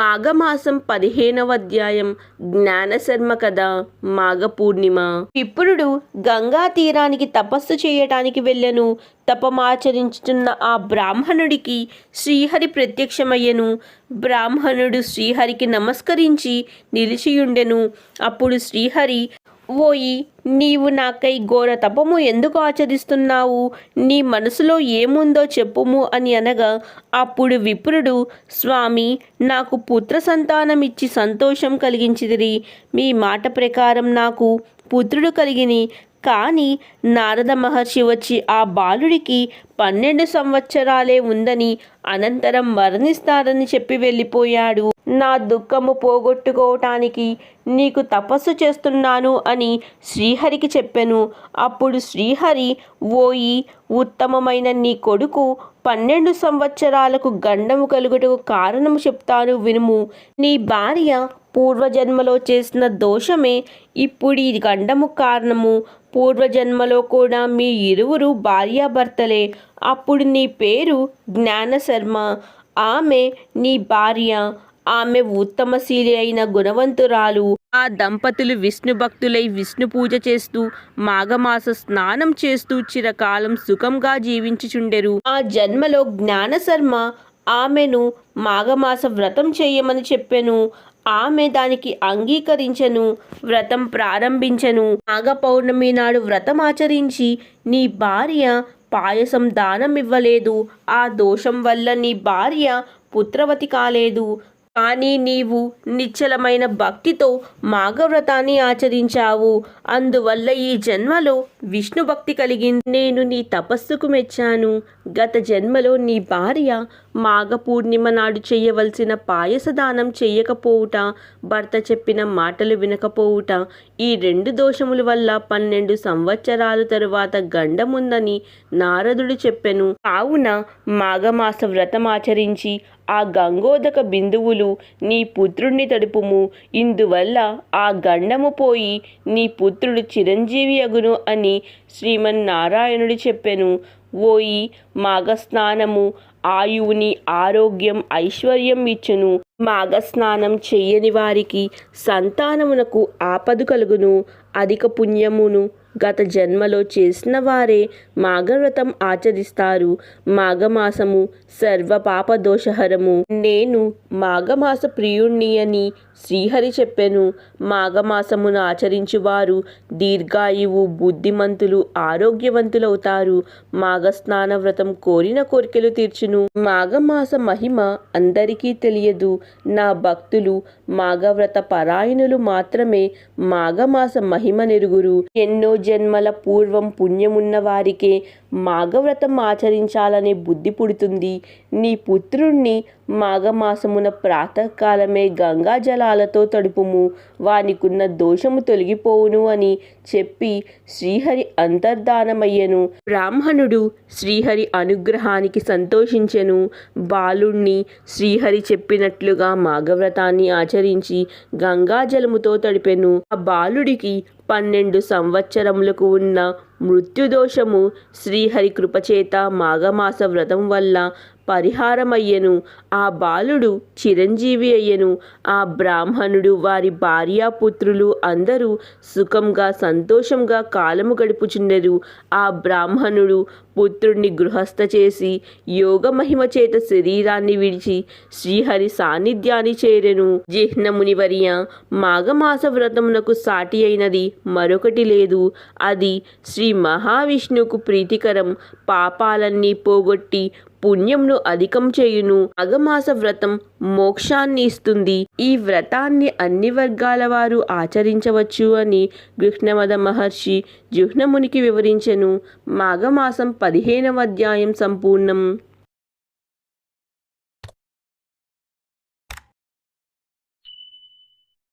మాఘమాసం పదిహేనవ అధ్యాయం జ్ఞానశర్మ కథ మాఘ పూర్ణిమ విప్రుడు గంగా తీరానికి తపస్సు చేయటానికి వెళ్ళెను. తపమాచరించుతున్న ఆ బ్రాహ్మణుడికి శ్రీహరి ప్రత్యక్షమయ్యెను. బ్రాహ్మణుడు శ్రీహరికి నమస్కరించి నిలిచియుండెను. అప్పుడు శ్రీహరి ఓయి నీవు నాకై ఘోర తపము ఎందుకు ఆచరిస్తున్నావు? నీ మనసులో ఏముందో చెప్పుము అని అనగా అప్పుడు విప్రుడు స్వామి నాకు పుత్ర సంతానం ఇచ్చి సంతోషం కలిగించిదిరి మీ మాట ప్రకారం నాకు పుత్రుడు కలిగిని. కానీ నారద మహర్షి వచ్చి ఆ బాలుడికి పన్నెండు సంవత్సరాలే ఉందని అనంతరం మరణిస్తారని చెప్పి వెళ్ళిపోయాడు. నా దుఃఖము పోగొట్టుకోవటానికి నీకు తపస్సు చేస్తున్నాను అని శ్రీహరికి చెప్పాను. అప్పుడు శ్రీహరి ఓయి ఉత్తమమైన నీ కొడుకు పన్నెండు సంవత్సరాలకు గండము కలుగుటకు కారణము చెప్తాను వినుము. నీ భార్య పూర్వజన్మలో చేసిన దోషమే ఇప్పుడు ఈ గండము కారణము. పూర్వజన్మలో కూడా మీ ఇరువురు భార్యాభర్తలే. అప్పుడు నీ పేరు జ్ఞానశర్మ. ఆమె నీ భార్య. ఆమె ఉత్తమశీలి అయిన గుణవంతురాలు. ఆ దంపతులు విష్ణు భక్తులై విష్ణు పూజ చేస్తూ మాఘమాస స్నానం చేస్తూ చిరకాలం సుఖంగా జీవించుచుండెరు. ఆ జన్మలో జ్ఞానశర్మ ఆమెను మాఘమాస వ్రతం చేయమని చెప్పెను. ఆమె దానికి అంగీకరించెను వ్రతం ప్రారంభించెను. నాగ పౌర్ణమి నాడు వ్రతం ఆచరించి నీ భార్య పాయసం దానం ఇవ్వలేదు ఆ దోషం వల్ల నీ భార్య పుత్రవతి కాలేదు. కానీ నీవు నిశ్చలమైన భక్తితో మాఘవ్రతాన్ని ఆచరించావు. అందువల్ల ఈ జన్మలో విష్ణు భక్తి కలిగింది. నేను నీ తపస్సుకు మెచ్చాను. గత జన్మలో నీ భార్య మాఘ పూర్ణిమ నాడు చేయవలసిన పాయసదానం చేయకపోవుట భర్త చెప్పిన మాటలు వినకపోవుట ఈ రెండు దోషముల వల్ల పన్నెండు సంవత్సరాల తరువాత గండముందని నారదుడు చెప్పెను. కావున మాఘమాస వ్రతం ఆచరించి ఆ గంగోదక బిందువులు నీ పుత్రుణ్ణి తడుపుము. ఇందువల్ల ఆ గండము పోయి నీ పుత్రుడు చిరంజీవి అగును అని శ్రీమన్నారాయణుడు చెప్పెను. ఓయి మాఘస్నానము ఆయువుని ఆరోగ్యం ఐశ్వర్యం ఇచ్చును. మాఘస్నానం చేయని వారికి సంతానమునకు ఆపదు కలుగును. అధిక పుణ్యమును గత జన్మలో చేసిన వారే మాఘవ్రతం ఆచరిస్తారు. మాఘమాసము సర్వ పాప దోషహరము. నేను మాఘమాస ప్రియుణ్ణి అని శ్రీహరి చెప్పెను మాఘమాసమును ఆచరించువారు దీర్ఘాయువు బుద్ధిమంతులు ఆరోగ్యవంతులవుతారు. మాఘస్నాన వ్రతం కోరిన కోరికలు తీర్చును. మాఘమాస మహిమ అందరికీ తెలియదు. నా భక్తులు మాఘవ్రత పరాయణులు మాత్రమే మాఘమాస మహిమ నెరుగురు. ఎన్నో జన్మల పూర్వం పుణ్యమున్న వారికే మాఘవ్రతం ఆచరించాలనే బుద్ధి పుడుతుంది. నీ పుత్రుణ్ణి మాఘమాసమున ప్రాతకాలమే గంగా జలాలతో తడుపుము. వానికున్న దోషము తొలగిపోవును అని చెప్పి శ్రీహరి అంతర్ధానమయ్యను. బ్రాహ్మణుడు శ్రీహరి అనుగ్రహానికి సంతోషించెను. బాలుణ్ణి శ్రీహరి చెప్పినట్లుగా మాఘవ్రతాన్ని ఆచరించి గంగాజలముతో తడిపెను. ఆ బాలుడికి పన్నెండు సంవత్సరములకు ఉన్న మృత్యుదోషము శ్రీహరి కృపచేత మాఘమాస వ్రతం వల్ల పరిహారమయ్యెను. ఆ బాలుడు చిరంజీవి అయ్యెను. ఆ బ్రాహ్మణుడు వారి భార్యాపుత్రులు అందరూ సుఖంగా సంతోషంగా కాలము గడుపుచుండెరు. ఆ బ్రాహ్మణుడు పుత్రుణ్ణి గృహస్థ చేసి యోగ మహిమ చేత శరీరాన్ని విడిచి శ్రీహరి సాన్నిధ్యాన్ని చేరెను. జిహ్నమునివర్య మాఘమాస వ్రతమునకు సాటి అయినది మరొకటి లేదు. అది శ్రీ మహావిష్ణువుకు ప్రీతికరం. పాపాలన్నీ పోగొట్టి పుణ్యంను అధికం చేయును. అగమాస వ్రతం మోక్షాన్ని ఇస్తుంది. ఈ వ్రతాన్ని అన్ని వర్గాల వారు ఆచరించవచ్చు అని గృహ్ణమద మహర్షి జుహ్నమునికి వివరించెను. మాఘమాసం పదిహేనవ అధ్యాయం సంపూర్ణం.